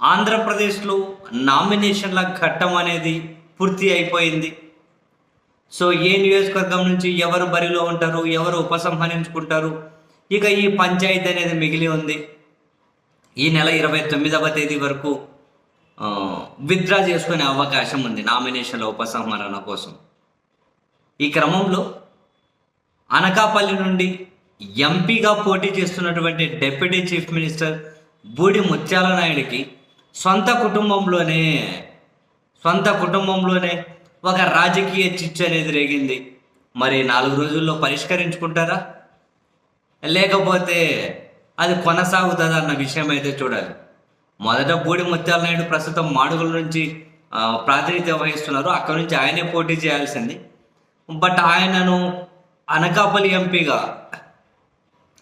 ఆంధ్రప్రదేశ్లో నామినేషన్ల ఘట్టం అనేది పూర్తి అయిపోయింది. సో ఏ నియోజకవర్గం నుంచి ఎవరు బరిలో ఉంటారు ఎవరు ఉపసంహరించుకుంటారు ఇక ఈ పంచాయతీ అనేది మిగిలి ఉంది. ఈ నెల ఇరవై తొమ్మిదవ తేదీ వరకు విత్డ్రా చేసుకునే అవకాశం ఉంది నామినేషన్ల ఉపసంహరణ కోసం. ఈ క్రమంలో అనకాపల్లి నుండి ఎంపీగా పోటీ చేస్తున్నటువంటి డెప్యూటీ చీఫ్ మినిస్టర్ బూడి ముత్యాల నాయుడికి సొంత కుటుంబంలోనే సొంత కుటుంబంలోనే ఒక రాజకీయ చిచ్చు అనేది రేగింది. మరి నాలుగు రోజుల్లో పరిష్కరించుకుంటారా? లేకపోతే అది కొనసాగుతుందా అన్న విషయం అయితే చూడాలి. మొదట బూడి ముత్యాల నాయుడు ప్రస్తుతం మాడుగుల నుంచి ప్రాతినిధ్యం వహిస్తున్నారు. అక్కడ నుంచి ఆయనే పోటీ చేయాల్సింది. బట్ ఆయనను అనకాపల్లి ఎంపీగా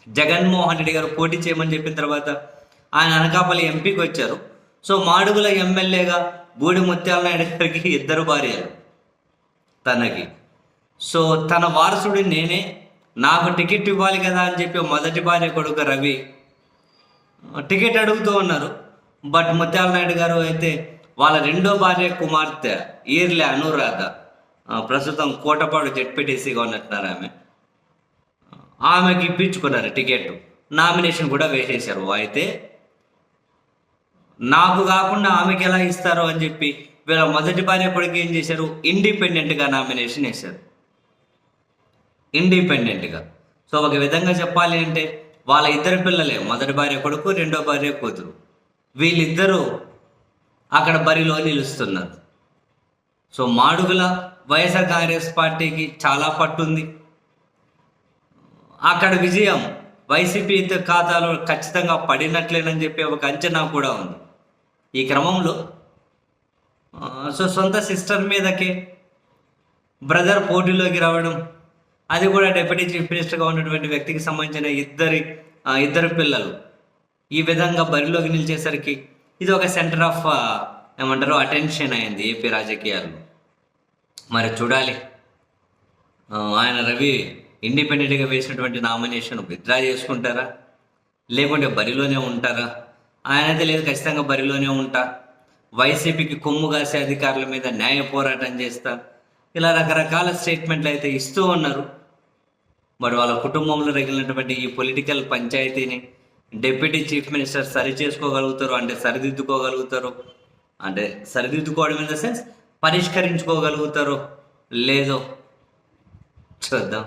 జగన్మోహన్ రెడ్డి గారు పోటీ చేయమని చెప్పిన తర్వాత ఆయన అనకాపల్లి ఎంపీకి వచ్చారు. సో మాడుగుల ఎమ్మెల్యేగా బూడి ముత్యాల నాయుడు గారికి ఇద్దరు భార్యలు తనకి. సో తన వారసుడు నేనే నాకు టికెట్ ఇవ్వాలి కదా అని చెప్పి మొదటి భార్య కొడుకు రవి టికెట్ అడుగుతూ ఉన్నారు. బట్ ముత్యాల నాయుడు గారు అయితే వాళ్ళ రెండో భార్య కుమార్తె ఈర్లే అనురాధ ప్రస్తుతం కోటపాడు జెడ్పీటీసీగా ఉన్నట్టున్నారు ఆమె. ఆమెకి ఇప్పించుకున్నారు టికెట్. నామినేషన్ కూడా వేసేశారు. అయితే నాకు కాకుండా ఆమెకి ఎలా ఇస్తారు అని చెప్పి వీళ్ళ మొదటి భార్య కొడుకు ఏం చేశారు? ఇండిపెండెంట్గా నామినేషన్ వేశారు. ఇండిపెండెంట్గా సో ఒక విధంగా చెప్పాలి అంటే వాళ్ళ ఇద్దరు పిల్లలే మొదటి భార్య కొడుకు రెండో భార్య కూతురు. వీళ్ళిద్దరూ అక్కడ బరిలో నిలుస్తున్నారు. సో మాడుగుల వైఎస్ఆర్ కాంగ్రెస్ పార్టీకి చాలా పట్టుంది అక్కడ విజయం వైసీపీ ఖాతాలో ఖచ్చితంగా పడినట్లేనని చెప్పి ఒక అంచనా కూడా ఉంది. ఈ క్రమంలో సో సొంత సిస్టర్ మీదకే బ్రదర్ పోటీలోకి రావడం అది కూడా డిప్యూటీ చీఫ్ మినిస్టర్గా ఉన్నటువంటి వ్యక్తికి సంబంధించిన ఇద్దరి ఇద్దరు పిల్లలు ఈ విధంగా బరిలోకి నిలిచేసరికి ఇది ఒక సెంటర్ ఆఫ్ ఏమంటారు అటెన్షన్ అయింది ఏపీ రాజకీయాల్లో. మరి చూడాలి. ఆయన రవి ఇండిపెండెంట్గా వేసినటువంటి నామినేషన్ విత్డ్రా చేసుకుంటారా? లేకుంటే బరిలోనే ఉంటారా? ఆయనైతే లేదు ఖచ్చితంగా బరిలోనే ఉంటా. వైసీపీకి కొమ్ము కాసే అధికారుల మీద న్యాయ పోరాటం చేస్తా. ఇలా రకరకాల స్టేట్మెంట్లు అయితే ఇస్తూ ఉన్నారు. మరి వాళ్ళ కుటుంబంలో రగిలినటువంటి ఈ పొలిటికల్ పంచాయతీని డిప్యూటీ చీఫ్ మినిస్టర్ సరి చేసుకోగలుగుతారు అంటే సరిదిద్దుకోగలుగుతారు? అంటే సరిదిద్దుకోవడం ఇన్ ద సెన్స్ పరిష్కరించుకోగలుగుతారు? లేదో? చూద్దాం.